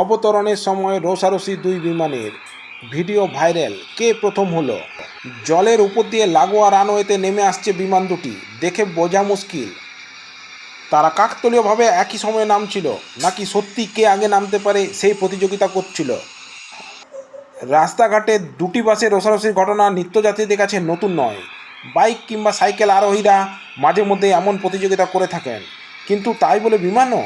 অবতরণের সময় রোষারসি দুই বিমানের ভিডিও ভাইরাল। কে প্রথম হলো? জলের উপর দিয়ে লাগোয়া রানওয়েতে নেমে আসছে বিমান দুটি। দেখে বোঝা মুশকিল। তারা কাকতলীয়ভাবে একই সময়ে নামছিল। নাকি সত্যি কে আগে নামতে পারে সেই প্রতিযোগিতা করছিল। রাস্তাঘাটে দুটি বাসে রোষারসির ঘটনা নিত্যযাত্রীদের কাছে নতুন নয়। বাইক কিংবা সাইকেল আরোহীরা মাঝে মধ্যে এমন প্রতিযোগিতা করে থাকেন। কিন্তু তাই বলে বিমানও?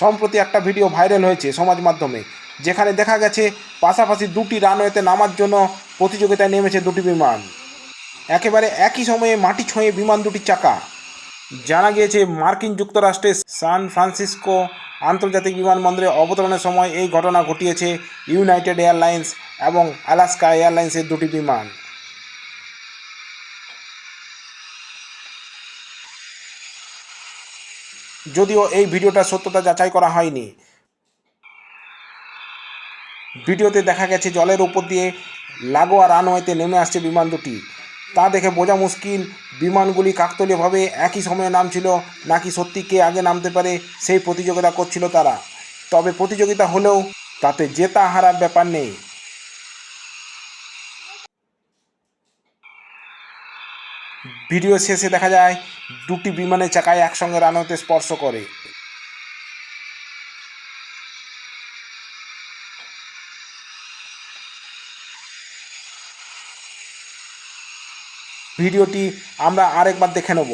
সম্প্রতি একটা ভিডিও ভাইরাল হয়েছে সমাজ মাধ্যমে, যেখানে দেখা গেছে পাশাপাশি দুটি রানওয়েতে নামার জন্য প্রতিযোগিতায় নেমেছে দুটি বিমান। একেবারে একই সময়ে মাটি ছুঁয়ে বিমান দুটি চাকা। জানা গিয়েছে, মার্কিন যুক্তরাষ্ট্রের সান ফ্রান্সিসকো আন্তর্জাতিক বিমানবন্দরে অবতরণের সময় এই ঘটনা ঘটিয়েছে ইউনাইটেড এয়ারলাইন্স এবং আলাস্কা এয়ারলাইন্সের দুটি বিমান। যদিও এই ভিডিওটার সত্যতা যাচাই করা হয়নি। ভিডিওতে দেখা গেছে জলের উপর দিয়ে লাগোয়া রানওয়েতে নেমে আসছে বিমান দুটি। তা দেখে বোঝা মুশকিল, বিমানগুলি কাকতলীয়ভাবে একই সময়ে নামছিল, নাকি সত্যি কে আগে নামতে পারে সেই প্রতিযোগিতা করছিল তারা। তবে প্রতিযোগিতা হলেও তাতে জেতা হারার ব্যাপার নেই। ভিডিও শেষে দেখা যায়, দুটি বিমানের চাকায় একসঙ্গে রানওয়েতে স্পর্শ করে। ভিডিওটি আমরা আরেকবার দেখে নেব।